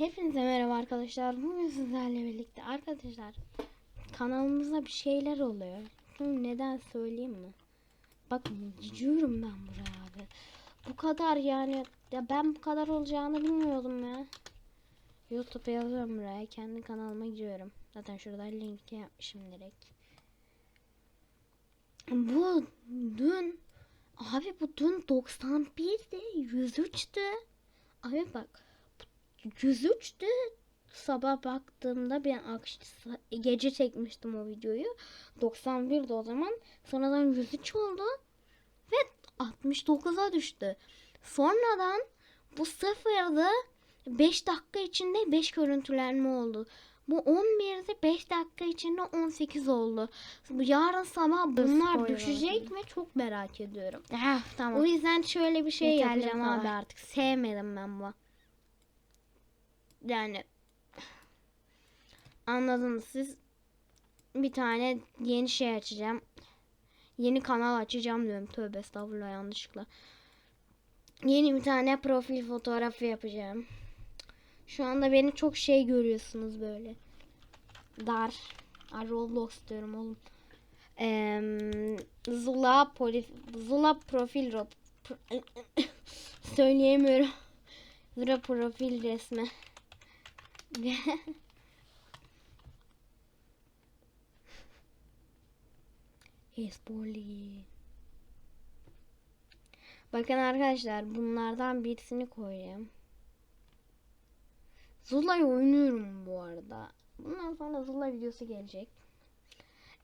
Hepinize merhaba arkadaşlar. Bugün sizlerle birlikte arkadaşlar kanalımızda bir şeyler oluyor. Şimdi neden söyleyeyim mi? Bak gidiyorum ben buraya abi. Bu kadar yani ya ben bu kadar olacağını bilmiyordum ya. YouTube'a yazıyorum buraya. Kendi kanalıma gidiyorum. Zaten şurada linki yapmışım direkt. Bu dün abi bu dün 91'de 103'tü. Abi bak 103'tü. Sabah baktığımda ben gece çekmiştim o videoyu. 91'de o zaman. Sonradan 103 oldu. Ve 69'a düştü. Sonradan bu sıfırda 5 dakika içinde 5 görüntülenme oldu. Bu 11'de 5 dakika içinde 18 oldu. Bu yarın sabah bunlar spoiler düşecek mi çok merak ediyorum. Ah, tamam. O yüzden şöyle bir şey Yeterli yapacağım abi artık. Sevmedim ben bu. Yani anladınız siz. Bir tane yeni şey açacağım. Yeni kanal açacağım diyorum. Tövbe estağfurullah yanlışlıkla. Yeni bir tane profil fotoğrafı yapacağım. Şu anda beni çok şey görüyorsunuz böyle. Dar. Ay, Roblox diyorum oğlum. Eee, Zula, poli, Zula profil ro- pro- söyleyemiyorum. Zula profil resmi. Esboli. Bakın arkadaşlar bunlardan birisini koyayım. Zula'yı oynuyorum bu arada. Bundan sonra Zula videosu gelecek.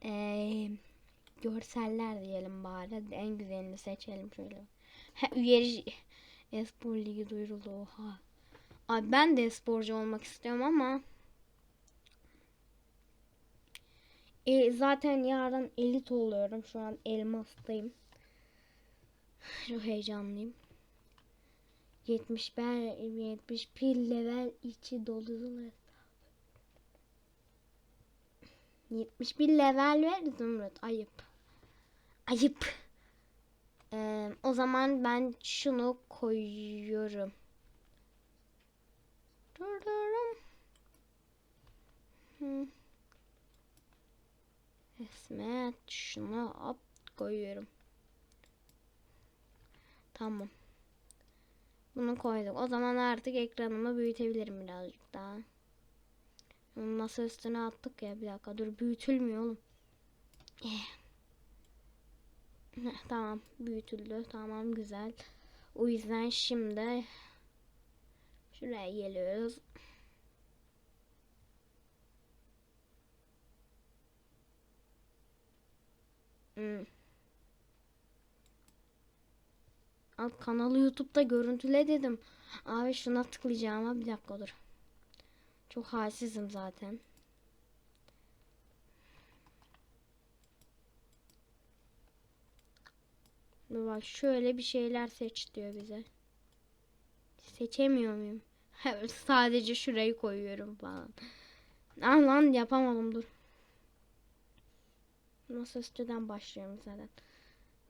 Ee, görseller diyelim bari. En güzelini seçelim şöyle. Ha, üyeli espor ligi duyuruldu oha. Abi ben de esporcu olmak istiyorum ama e, zaten yarın elit oluyorum. Şu an elmastayım. Çok heyecanlıyım. 70 ben 70 pil level içi dolu 71 level ve zümrüt. Ayıp. Ayıp. Ee, o zaman ben şunu koyuyorum. Durdurum. Hı. İsmet şunu hop koyuyorum. Tamam. Bunu koyduk. O zaman artık ekranımı büyütebilirim birazcık daha. Masa üstüne attık ya bir dakika dur büyütülmüyor oğlum. Eh. Heh, tamam büyütüldü tamam güzel. O yüzden şimdi şuraya geliyoruz. Hmm. Al kanalı YouTube'da görüntüle dedim. Abi şuna tıklayacağım ama bir dakika dur. Çok halsizim zaten. Bak şöyle bir şeyler seç diyor bize. Seçemiyor muyum? Sadece şurayı koyuyorum falan. Lan lan yapamadım dur. Masaüstüden başlıyorum zaten.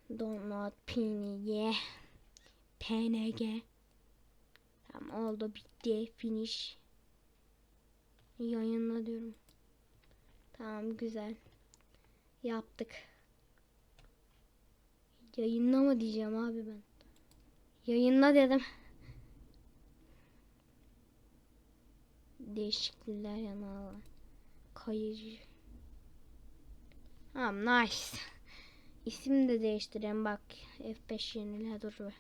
Download PNG. PNG. Tamam oldu bitti. Finish. Yayınla diyorum. Tamam güzel. Yaptık. Yayınlama diyeceğim abi ben. Yayınla dedim. Değişiklikler yana kayıcı. Tamam nice. İsim de değiştireyim bak. F5 yenile dur be.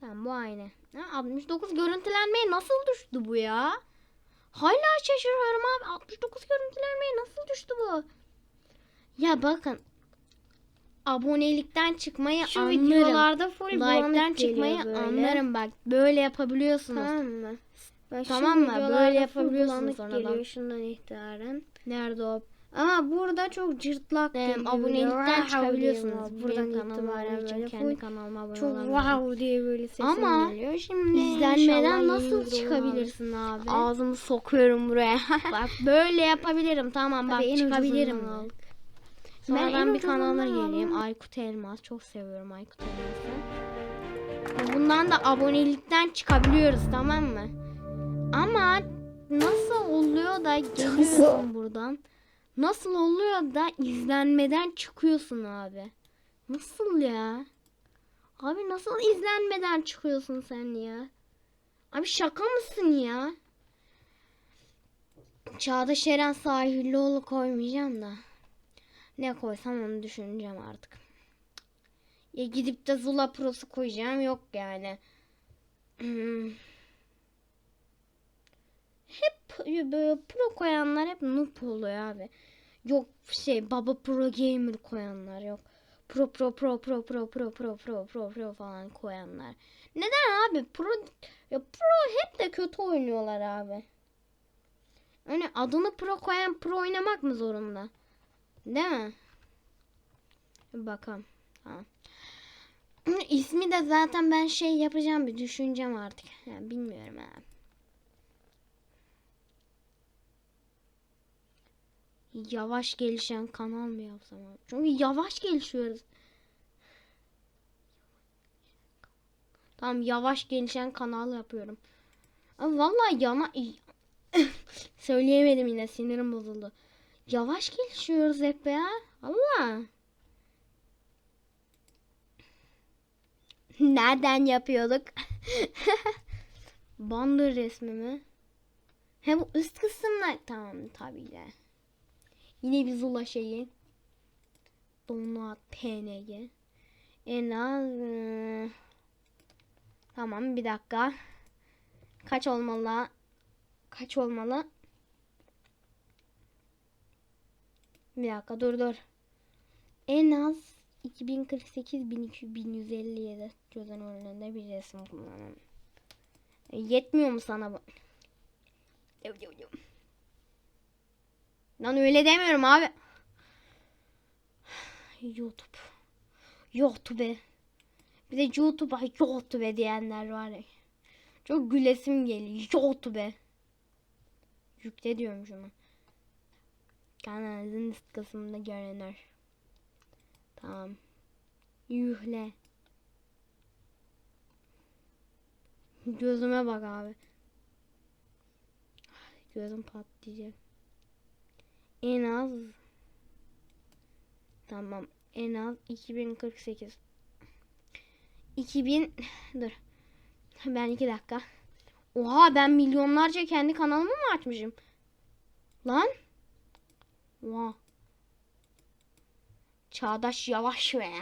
Tamam bu aynı. Ha, 69 görüntülenmeye nasıl düştü bu ya? Hala şaşırıyorum abi. 69 görüntülenmeye nasıl düştü bu? Ya bakın. Abonelikten çıkmayı Şu anlarım. videolarda full Like'den çıkmayı böyle. anlarım bak. Böyle yapabiliyorsunuz. Tamam mı? Şu Tamam mı? Böyle bulanık sonradan. geliyor şundan itibaren. Nerede o? Ama burada çok cırtlak Ee, abonelikten çıkabiliyorsunuz. Buradan itibaren için kendi kanalıma abone çok wow diye böyle sesim Ama geliyor. Şimdi İzlenmeden nasıl çıkabilirsin abi? Ağzımı sokuyorum buraya. Bak böyle yapabilirim tamam bak Tabii çıkabilirim. Sonra Ben ben en bir ucuzundan geleyim. Aykut Elmas. Çok seviyorum Aykut Elmas'ı. Bundan da abonelikten çıkabiliyoruz tamam mı? Ama nasıl oluyor da geliyorsun buradan? Nasıl oluyor da izlenmeden çıkıyorsun abi? Nasıl ya? Abi nasıl izlenmeden çıkıyorsun sen ya? Abi şaka mısın ya? Çağdaş Eren Sahillioğlu koymayacağım da. Ne koysam onu düşüneceğim artık. Ya gidip de Zula Pro'su koyacağım yok yani. Hep böyle pro koyanlar hep noob oluyor abi. Yok şey baba pro gamer koyanlar yok. Pro pro pro pro pro pro pro pro pro pro falan koyanlar. Neden abi? Pro ya pro hep de kötü oynuyorlar abi. Hani adını pro koyan pro oynamak mı zorunda? Değil mi? Bakalım. Tamam. İsmi de zaten ben şey yapacağım bir düşüneceğim artık. Yani bilmiyorum ha. Yavaş gelişen kanal mı yapsam? Çünkü yavaş gelişiyoruz. Tamam yavaş gelişen kanal yapıyorum. Ama vallahi yana söyleyemedim yine sinirim bozuldu. Yavaş gelişiyoruz hep ya. Allah. Nereden yapıyorduk? Bandır resmimi. He bu üst kısımlar. Tamam tabii de. Yine bir Zula şeyi. Donat PNG. En az ıı, Tamam bir dakika. Kaç olmalı? Kaç olmalı? Bir dakika dur dur. En az 2048 1200 1157 gözün önünde bir resim kullanalım. E, yetmiyor mu sana bu? Yo, yo, yo. Lan öyle demiyorum abi. YouTube. YouTube. Bir de YouTube'a YouTube diyenler var ya. Çok gülesim geliyor. YouTube. Yükle diyorum şunu. Kanalınızın üst kısmında görünür. Tamam. Yühle. Gözüme bak abi. Gözüm patlayacak. En az Tamam. En az 2048. 2000 dur. Ben iki dakika. Oha ben milyonlarca kendi kanalımı mı açmışım? Lan. Oha. Çağdaş yavaş be.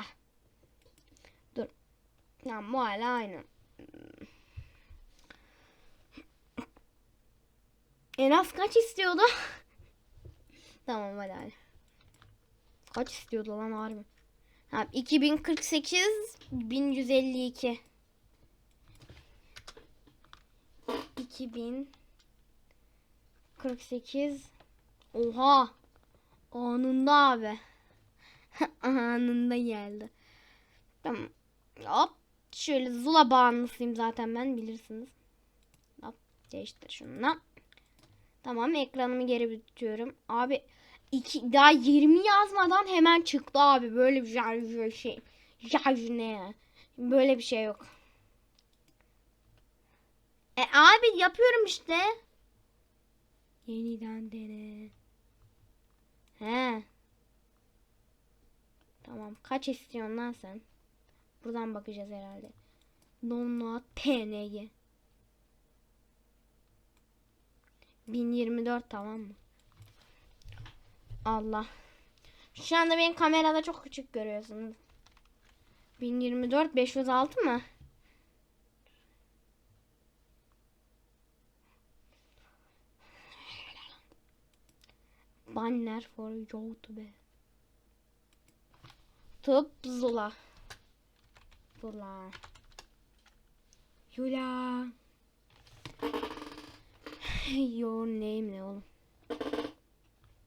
Dur. Ya bu hala aynı. En az kaç istiyordu? Tamam hadi hadi. Kaç istiyordu lan harbi? Ha, 2048 1152 2048 Oha! Anında abi. Anında geldi. Tamam. Hop Şöyle Zula bağımlısıyım zaten ben bilirsiniz. Hop değiştir şunu Tamam ekranımı geri bitiyorum Abi iki, daha 20 yazmadan hemen çıktı abi. Böyle bir şey şey şarj ne? Ya böyle bir şey yok. E abi yapıyorum işte. Yeniden dene. He. Tamam kaç istiyorsun lan sen? Buradan bakacağız herhalde. Download png 1024 tamam mı Allah. Şu anda benim kamerada çok küçük görüyorsunuz. 1024 506 mı? Banner for YouTube. Tıp Zula. Zula. Yula. Your name ne oğlum?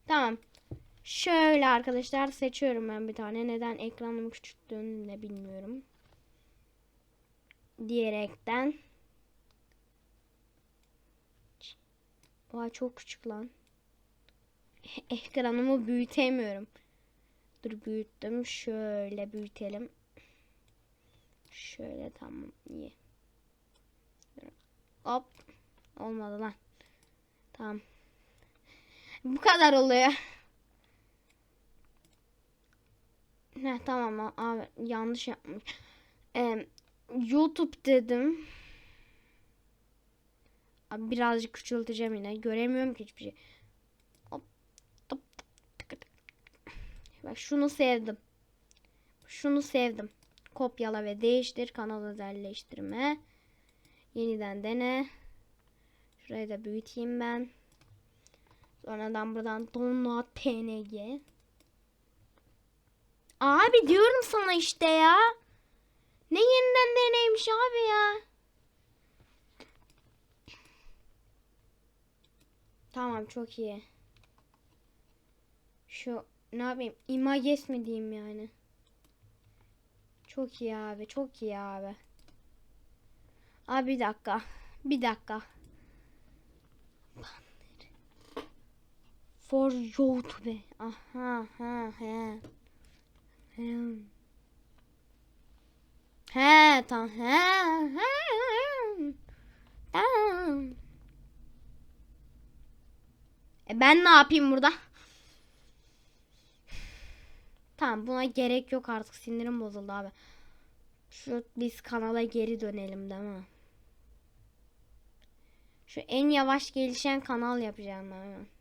Tamam. Şöyle arkadaşlar seçiyorum ben bir tane. Neden ekranımı küçülttüğünü de bilmiyorum. Diyerekten. Vay çok küçük lan. Ekranımı büyütemiyorum. Dur büyüttüm. Şöyle büyütelim. Şöyle tamam iyi. Hop. olmadı lan. Tamam. Bu kadar oluyor. Ne tamam abi yanlış yapmış. Ee, YouTube dedim. Abi birazcık küçülteceğim yine. Göremiyorum ki hiçbir şey. Hop, hop, tık, tık. Bak şunu sevdim. Şunu sevdim. Kopyala ve değiştir. Kanal özelleştirme. Yeniden dene. Şurayı da büyüteyim ben. Sonradan buradan download png. Abi diyorum sana işte ya. Ne yeniden deneymiş abi ya. Tamam çok iyi. Şu ne yapayım? Images mi diyeyim yani? Çok iyi abi. Çok iyi abi. Abi bir dakika. Bir dakika. For YouTube. Aha ha he. He. He tamam. He. He. Tamam. E ben ne yapayım burada? Tamam buna gerek yok artık sinirim bozuldu abi. Şu biz kanala geri dönelim değil mi? Şu en yavaş gelişen kanal yapacağım ben.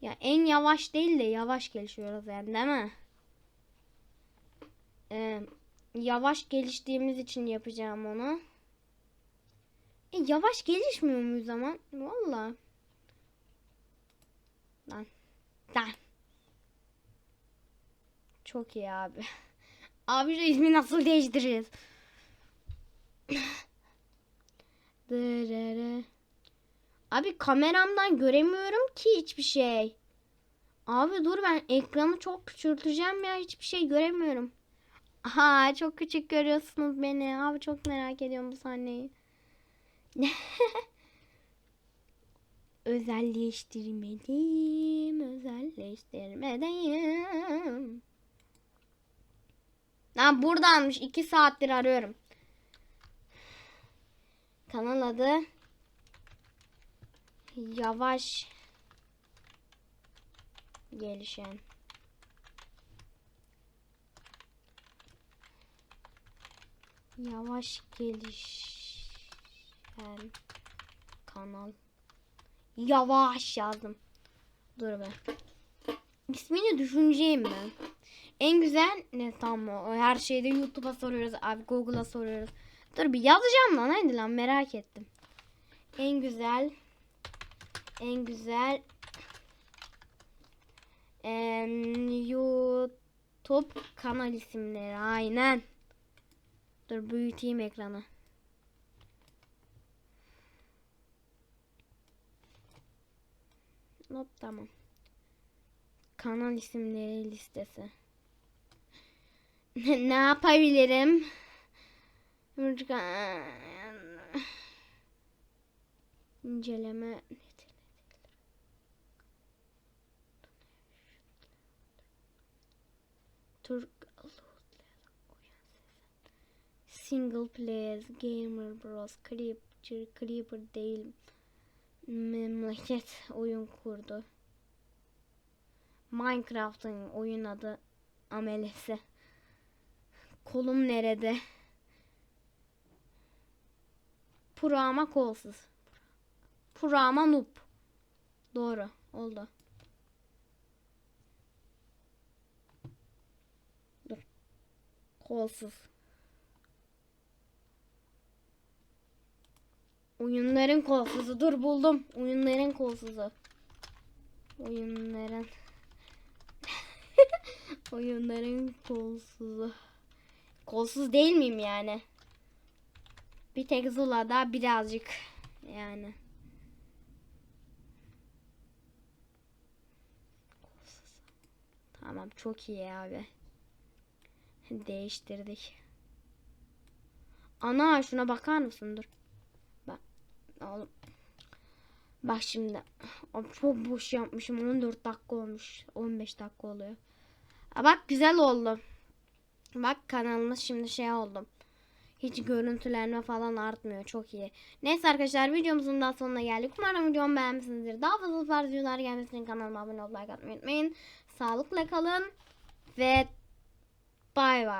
Ya en yavaş değil de yavaş gelişiyoruz yani değil mi? Ee, yavaş geliştiğimiz için yapacağım onu. E, yavaş gelişmiyor muyuz zaman? Valla. Lan. Lan. Çok iyi abi. Abi şu ismi nasıl değiştireceğiz? Dırırı. Abi kameramdan göremiyorum ki hiçbir şey. Abi dur ben ekranı çok küçülteceğim ya hiçbir şey göremiyorum. Aha çok küçük görüyorsunuz beni. Abi çok merak ediyorum bu sahneyi. Özelleştirmeliyim, özelleştirmeliyim. Lan buradanmış. 2 saattir arıyorum. Kanal adı Yavaş Gelişen Yavaş gelişen kanal Yavaş yazdım. Dur be. İsmini düşüneceğim ben. En güzel ne tam o her şeyde YouTube'a soruyoruz abi Google'a soruyoruz. Dur bir yazacağım lan hadi lan merak ettim. En güzel en güzel em, YouTube kanal isimleri aynen. Dur büyüteyim ekranı. Hop tamam. Kanal isimleri listesi. ne yapabilirim? İnceleme Türk Single players, gamer bros, creeper, creeper değil. Memleket oyun kurdu. Minecraft'ın oyun adı amelesi. Kolum nerede? Pro ama kolsuz. Pro ama noob. Doğru. Oldu. Kolsuz. Oyunların kolsuzu. Dur buldum. Oyunların kolsuzu. Oyunların. Oyunların kolsuzu. Kolsuz değil miyim yani? Bir tek Zula'da birazcık yani. Tamam çok iyi abi. Değiştirdik. Ana şuna bakar mısın? Dur. Bak. Oğlum. Bak şimdi. Çok boş yapmışım. 14 dakika olmuş. 15 dakika oluyor. Aa, bak güzel oldu. Bak kanalımız şimdi şey oldu. Hiç görüntülenme falan artmıyor. Çok iyi. Neyse arkadaşlar videomuzun daha sonuna geldik. Umarım videomu beğenmişsinizdir. Daha fazla tarz videolar gelmesi için kanalıma abone olmayı unutmayın. Sağlıkla kalın ve Bye bye.